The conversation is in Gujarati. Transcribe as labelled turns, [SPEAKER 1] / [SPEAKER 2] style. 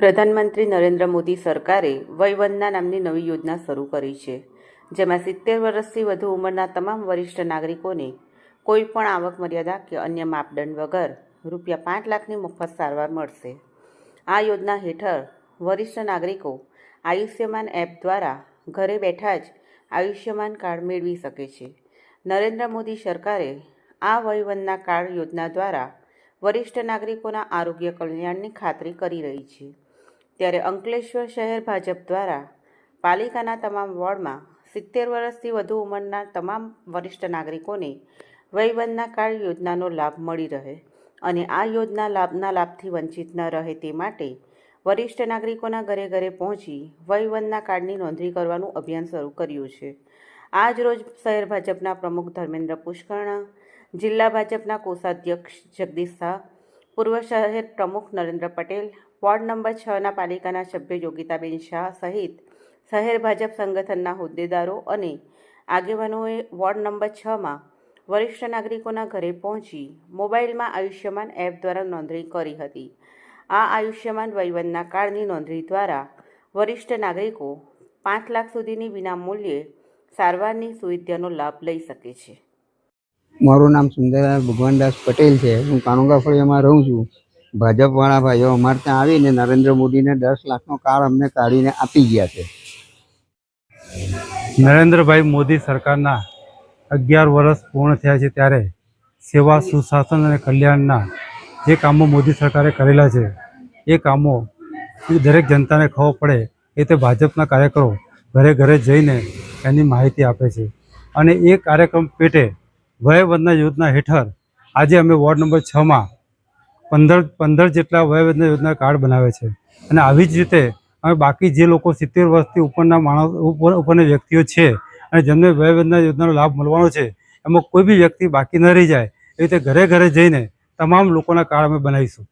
[SPEAKER 1] પ્રધાનમંત્રી નરેન્દ્ર મોદી સરકારે વયવંદના નામની નવી યોજના શરૂ કરી છે, જેમાં સિત્તેર વર્ષથી વધુ ઉંમરના તમામ વરિષ્ઠ નાગરિકોને કોઈ પણ આવક, મર્યાદા કે અન્ય માપદંડ વગર રૂપિયા પાંચ લાખની મફત સારવાર મળશે. આ યોજના હેઠળ વરિષ્ઠ નાગરિકો આયુષ્યમાન એપ દ્વારા ઘરે બેઠા જ આયુષ્યમાન કાર્ડ મેળવી શકે છે. નરેન્દ્ર મોદી સરકારે આ વયવંદના કાર્ડ યોજના દ્વારા વરિષ્ઠ નાગરિકોના આરોગ્ય કલ્યાણની ખાતરી કરી રહી છે. ત્યારે અંકલેશ્વર શહેર ભાજપ દ્વારા પાલિકાના તમામ વોર્ડમાં સિત્તેર વર્ષથી વધુ ઉંમરના તમામ વરિષ્ઠ નાગરિકોને વયવંદના કાર્ડ યોજનાનો લાભ મળી રહે અને આ યોજના લાભના લાભથી વંચિત ન રહે તે માટે વરિષ્ઠ નાગરિકોના ઘરે ઘરે પહોંચી વયવંદના કાર્ડની નોંધણી કરવાનું અભિયાન શરૂ કર્યું છે. આજ રોજ શહેર ભાજપના પ્રમુખ ધર્મેન્દ્ર પુષ્કર્ણ, જિલ્લા ભાજપના કોષાધ્યક્ષ જગદીશ શાહ, પૂર્વ શહેર પ્રમુખ નરેન્દ્ર પટેલ વોર્ડ નંબર છના પાલિકાના સભ્ય યોગિતાબેન શાહ સહિત શહેર ભાજપ સંગઠનના હોદ્દેદારો અને આગેવાનોએ વોર્ડ નંબર છમાં વરિષ્ઠ નાગરિકોના ઘરે પહોંચી મોબાઈલમાં આયુષ્યમાન એપ દ્વારા નોંધણી કરી હતી. આ આયુષ્યમાન વયવંદના કાર્ડની નોંધણી દ્વારા વરિષ્ઠ નાગરિકો પાંચ લાખ સુધીની વિનામૂલ્યે સારવારની સુવિધાનો લાભ લઈ શકે છે.
[SPEAKER 2] મારું નામ સુંદરલાલ ભગવાનદાસ પટેલ છે. હું કાનુગા ફળિયામાં રહું છું. ભાજપવાળા ભાઈઓ અમારે ત્યાં આવીને નરેન્દ્ર મોદીને દસ લાખનો કાર્ડ અમને કાઢીને આપી ગયા છે.
[SPEAKER 3] નરેન્દ્રભાઈ મોદી સરકારના અગિયાર વર્ષ પૂર્ણ થયા છે ત્યારે સેવા, સુશાસન અને કલ્યાણના જે કામો મોદી સરકારે કરેલા છે, એ કામો દરેક જનતાને ખબર પડે એ તે ભાજપના કાર્યકરો ઘરે ઘરે જઈને એની માહિતી આપે છે. અને એ કાર્યક્રમ પેટે વયવંદના યોજના હેઠળ આજે અમે વોર્ડ નંબર છમાં પંદર પંદર જેટલા વયવેદના યોજના કાર્ડ બનાવે છે. અને આવી જ રીતે અમે બાકી જે લોકો સિત્તેર વર્ષથી ઉપરના માણસ ઉપર ઉપરના વ્યક્તિઓ છે અને જેમને વયવેદના યોજનાનો લાભ મળવાનો છે, એમાં કોઈ બી વ્યક્તિ બાકી ન રહી જાય એ રીતે ઘરે ઘરે જઈને તમામ લોકોના કાર્ડ અમે બનાવીશું.